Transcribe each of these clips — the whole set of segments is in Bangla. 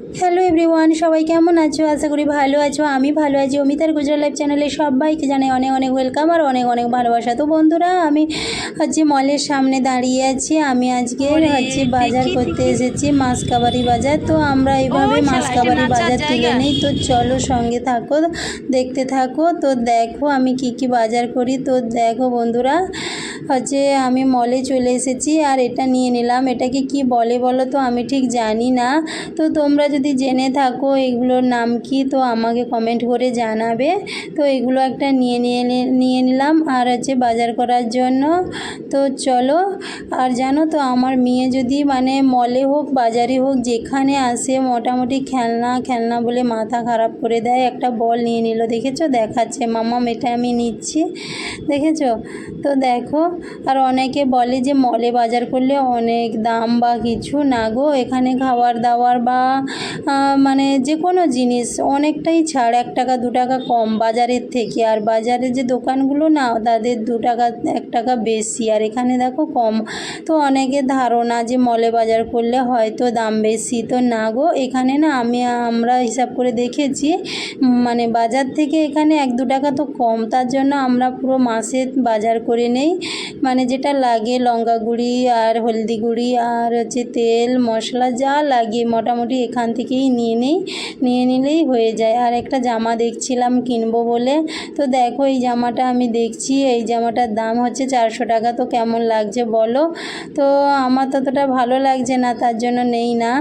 হ্যালো এভরিওয়ান সবাই কেমন আছো? আশা করি ভালো আছো আমি ভালো আছি। অমিতার গুজরাট লাইফ চ্যানেলে সবাইকে জানাই অনেক অনেক ওয়েলকাম আর অনেক অনেক ভালোবাসা। তো বন্ধুরা আমি হচ্ছে মলের সামনে দাঁড়িয়ে আছি। আমি আজকে হচ্ছে বাজার করতে এসেছি মাসকাবারি বাজার। তো আমরা এইভাবে মাসকাবারি বাজার তুলে। নিই। তো চলো সঙ্গে থাকো দেখতে থাকো। তো দেখো আমি কি কি বাজার করি। তো দেখো বন্ধুরা হচ্ছে আমি মলে চলে এসেছি আর এটা নিয়ে নিলাম। এটাকে কি বলে বলো তো? আমি ঠিক জানি না। তো তোমরা যদি জেনে থাকো এগুলোর নাম কি, তো আমাকে কমেন্ট করে জানাবে। তো এগুলো একটা নিয়ে নিয়ে নিয়ে নিলাম আর হচ্ছে বাজার করার জন্য। তো চলো, আর জানো তো আমার মেয়ে যদি মানে মলে হোক, বাজারে হোক, যেখানে আসে মোটামুটি খেলনা খেলনা বলে মাথা খারাপ করে দেয়। একটা বল নিয়ে নিল, দেখেছ? দেখাচ্ছে মামা এটা আমি নিচ্ছি। দেখেছ? তো দেখো আর অনেকে বলে যে মলে বাজার করলে অনেক দাম বা কিছু না গো। এখানে খাবার দাবার বা মানে যে কোনো জিনিস অনেকটাই ছাড়। এক টাকা, দু টাকা কম। বাজারের থেকে আর বাজারে যে দোকানগুলো না, তাদের দু টাকা, এক টাকা বেশি। আর এখানে দেখো কম। তো অনেকের ধারণা যে মলে বাজার করলে হয়তো দাম বেশি তো না গো। এখানে না আমি, আমরা হিসাব করে দেখেছি মানে বাজার থেকে এখানে এক, দু টাকা তো কম। তার জন্য আমরা পুরো মাসে বাজার করে নেই। মানে যেটা লাগে, লঙ্কা গুঁড়ি আর হলদি গুঁড়ি আর হচ্ছে তেল, মশলা যা লাগে মোটামুটি এখান থেকেই নিয়ে নিই, নিয়ে নিলেই হয়ে যায়। আর একটা জামা দেখছিলাম কিনবো বলে। তো দেখো এই জামাটা আমি দেখছি, এই জামাটার দাম হচ্ছে চারশো টাকা। তো কেমন লাগছে বলো? তো আমার ততটা ভালো লাগছে না, তার জন্য নেই না।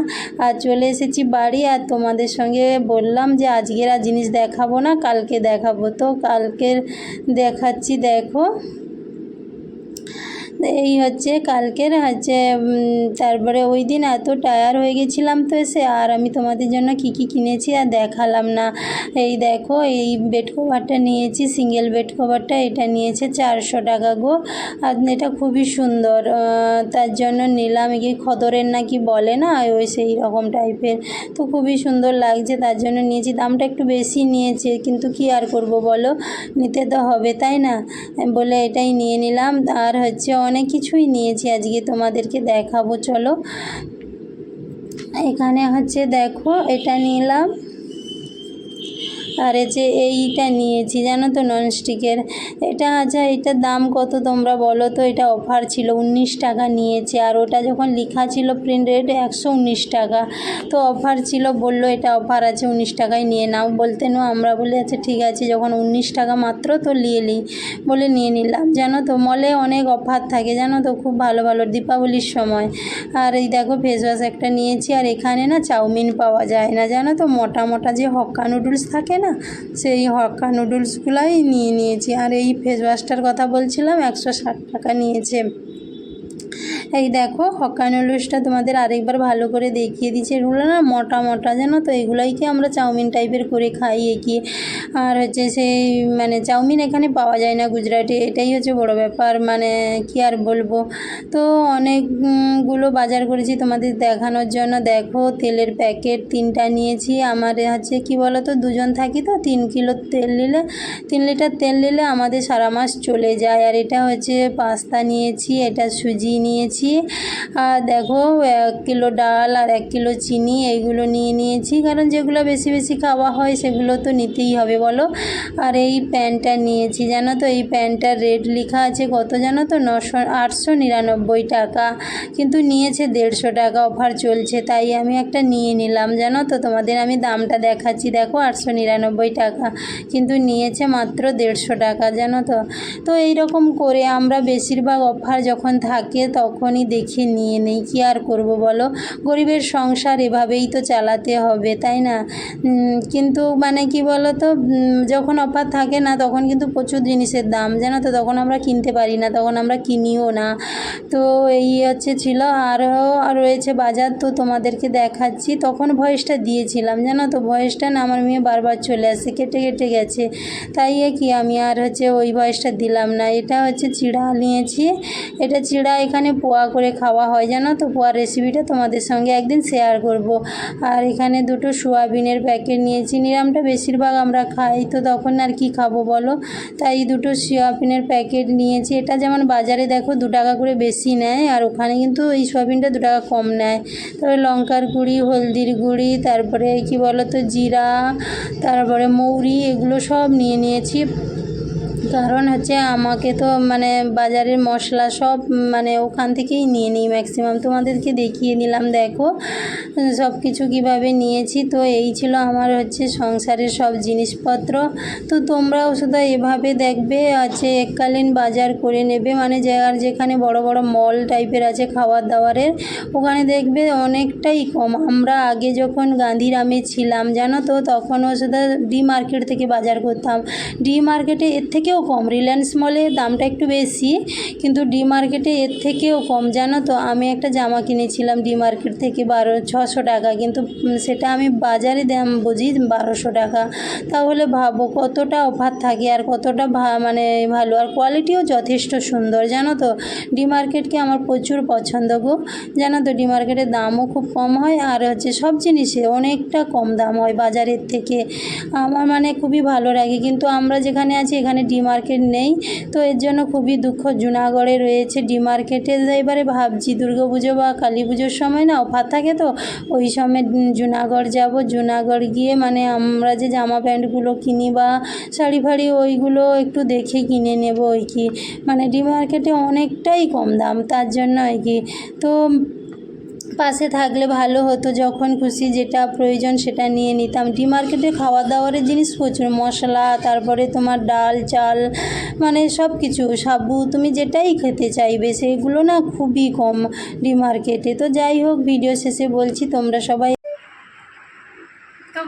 আর চলে এসেছি বাড়ি আর তোমাদের সঙ্গে বললাম যে আজকের আর জিনিস দেখাবো না, কালকে দেখাবো। তো কালকের দেখাচ্ছি, দেখো। এই হচ্ছে কালকের হচ্ছে তারপরে ওই দিন এত টায়ার হয়ে গেছিলাম তো এসে, আর আমি তোমাদের জন্য কি কি কিনেছি আর দেখালাম না। এই দেখো, এই বেড কভারটা নিয়েছি সিঙ্গেল বেড কভারটা এটা নিয়েছে চারশো টাকা গো। আর এটা খুবই সুন্দর তার জন্য নিলাম কি খদরের নাকি বলে না, ওই সেই রকম টাইপের তো খুবই সুন্দর লাগছে, তার জন্য নিয়েছি, দামটা একটু বেশি নিয়েছে, কিন্তু কি আর করব বলো? নিতে তো হবে, তাই না? বলে এটাই নিয়ে নিলাম, আর হচ্ছে অনেক কিছুই নিয়েছি আজকে তোমাদেরকে দেখাবো চলো। এখানে হচ্ছে দেখো এটা নিলাম। আর এই যে এইটা নিয়েছি, জানো তো ননস্টিকের এটা আচ্ছা এটার দাম কত তোমরা বলো তো? এটা অফার ছিল উনিশ টাকা নিয়েছে, আর ওটা যখন লেখা ছিল প্রিন্ট রেট একশো উনিশ টাকা। তো অফার ছিল, বলল এটা অফার আছে, উনিশ টাকায় নিয়ে নাও। বলতে, নো, আমরা বলে আচ্ছা ঠিক আছে। যখন উনিশ টাকা মাত্র, তো নিয়ে নিই। বলে, নিয়ে নিলাম। জানো তো মলে অনেক অফার থাকে, জানো তো, খুব ভালো ভালো, দীপাবলির সময়। আর এই দেখো ফেস ওয়াশ একটা নিয়েছি, আর এখানে না চাউমিন পাওয়া যায় না। জানো তো, মোটা মোটা যে হক্কা নুডলস থাকে না সেই হক্কা নুডলসগুলাই নিয়ে নিয়েছি। আর এই ফেস ওয়াশটার কথা বলছিলাম, একশো ষাট টাকা নিয়েছে। এই দেখো হক্কা নুডলসটা তোমাদের আরেকবার ভালো করে দেখিয়ে দিচ্ছি। এগুলো না মোটা মোটা, জানো তো? এগুলোইকে আমরা চাউমিন টাইপের করে খাই কি? আর হচ্ছে সেই মানে চাউমিন এখানে পাওয়া যায় না গুজরাটে, এটাই হচ্ছে বড় ব্যাপার। মানে কি আর বলব? তো অনেকগুলো বাজার করেছি তোমাদের দেখানোর জন্য। দেখো, তেলের প্যাকেট তিনটা নিয়েছি। আমার হচ্ছে কি বলো তো দুজন থাকি তো, তিন কিলো তেল নিলে, তিন লিটার তেল নিলে আমাদের সারা মাস চলে যায়। আর এটা হচ্ছে পাস্তা নিয়েছি, এটা সুজি নিয়েছি। আর দেখো, এক কিলো ডাল আর এক কিলো চিনি, এইগুলো নিয়ে নিয়েছি। কারণ যেগুলো বেশি বেশি খাওয়া হয়, সেগুলো তো নিতেই হবে, বলো? আর এই প্যান্টটা নিয়েছি, জানো তো? এই প্যান্টটার রেট লেখা আছে কত জানো তো? নশো, আটশো নিরানব্বই টাকা। কিন্তু নিয়েছে দেড়শো টাকা, অফার চলছে, তাই আমি একটা নিয়ে নিলাম, জানো তো? তোমাদের আমি দামটা দেখাচ্ছি, দেখো, আটশো নিরানব্বই টাকা। কিন্তু নিয়েছে মাত্র দেড়শো টাকা, জানো তো? তো এই রকম করে আমরা বেশিরভাগ অফার যখন থাকে তখনই দেখে নিয়ে নেই। কি আর করব বলো? গরিবের সংসার এভাবেই তো চালাতে হবে, তাই না? কিন্তু মানে কি বলো তো যখন অফার থাকে না, তখন কিন্তু প্রচুর জিনিসের দাম, জানো তো? তখন আমরা কিনতে পারি না, তখন আমরা কিনিও না। তো এই হচ্ছে ছিল আরও আর রয়েছে বাজার, তো তোমাদেরকে দেখাচ্ছি। তখন ভয়েসটা দিয়েছিলাম, জানো তো? ভয়েসটা না আমার মেয়ে বারবার চলে আসে, কেটে কেটে গেছে। তাই কি, আমি আর হচ্ছে ওই ভয়েসটা দিলাম না। এটা হচ্ছে চিড়া নিয়েছি। এটা চিড়া এখানে পোয়া পোয়া করে খাওয়া হয়, জানো তো? পোয়ার রেসিপিটা তোমাদের সঙ্গে একদিন শেয়ার করব। আর এখানে দুটো সোয়াবিনের প্যাকেট নিয়েছি। নিরামটা বেশিরভাগ আমরা খাই, তো তখন আর কি খাব বলো? তাই দুটো সোয়াবিনের প্যাকেট নিয়েছি। এটা যেমন বাজারে দেখো দু টাকা করে বেশি নেয়, আর ওখানে কিন্তু এই সোয়াবিনটা দু টাকা কম নেয়। তারপরে লঙ্কার গুঁড়ি, হলদির গুঁড়ি, তারপরে কি বলো তো জিরা, তারপরে মৌরি, এগুলো সব নিয়ে নিয়েছি। কারণ হচ্ছে আমাকে তো মানে বাজারের মশলা সব মানে ওখান থেকেই নিয়ে নিই ম্যাক্সিমাম তোমাদেরকে দেখিয়ে নিলাম, দেখো সব কিছু কীভাবে নিয়েছি। তো এই ছিল আমার হচ্ছে সংসারের সব জিনিসপত্র। তো তোমরাও শুধু এভাবে দেখবে, আছে এককালীন বাজার করে নেবে। মানে যার যেখানে বড় বড় মল টাইপের আছে খাবার দাবারের ওখানে দেখবে অনেকটাই কম। আমরা আগে যখন গান্ধীরামে ছিলাম, জানো তো, তখনও শুধু ডি মার্কেট থেকে বাজার করতাম। ডি মার্কেটে এর থেকেও কম। রিলায়েন্স মলে দামটা একটু বেশি, কিন্তু ডি মার্কেটে এর থেকেও কম। জানো তো, আমি একটা জামা কিনেছিলাম ডি মার্কেট থেকে বারো, ছশো টাকা, কিন্তু সেটা আমি বাজারে দাম বুঝি বারোশো টাকা। তাহলে ভাবো কতটা অফার থাকে আর কতটা মানে ভালো, আর কোয়ালিটিও যথেষ্ট সুন্দর। জানো তো ডি মার্কেটকে আমার প্রচুর পছন্দ গো। জানো তো ডি মার্কেটের দামও খুব কম হয়, আর হচ্ছে সব জিনিসে অনেকটা কম দাম হয় বাজারের থেকে। আমার মানে খুবই ভালো লাগে, কিন্তু আমরা যেখানে আছি, এখানে ডি মার্কেট নেই। তো এর জন্য খুবই দুঃখ। জুনাগড়ে রয়েছে ডি মার্কেটে এবারে ভাবছি পুজো বা কালী পুজোর সময় না অফার থাকে তো, ওই সময় জুনাগড় যাব। জুনাগড় গিয়ে মানে আমরা যে জামা প্যান্টগুলো কিনি বা শাড়ি ফাড়ি ওইগুলো একটু দেখে কিনে নেব ওই কি। মানে ডি মার্কেটে অনেকটাই কম দাম, তার জন্য আর কি। তো পাশে থাকলে ভালো হতো, যখন খুশি যেটা প্রয়োজন সেটা নিয়ে নিতাম। ডি মার্কেটে খাওয়া দাওয়ারের জিনিস প্রচুর, মশলা, তারপরে তোমার ডাল, চাল মানে সব কিছু সাবু, তুমি যেটাই খেতে চাইবে, সেগুলো না খুবই কম ডি মার্কেটে তো যাই হোক, ভিডিও শেষে বলছি, তোমরা সবাই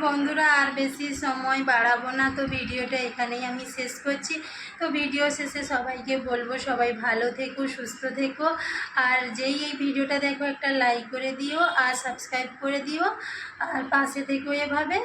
বন্ধুরা, আর বেশি সময় বাড়াবো না। তো ভিডিওটা এখানেই আমি শেষ করছি। তো ভিডিও শেষে সবাইকে বলব, সবাই ভালো থেকো, সুস্থ থেকো। আর যেই এই ভিডিওটা দেখো, একটা লাইক করে দিও আর সাবস্ক্রাইব করে দিও। আর পাশে থেকো এভাবে।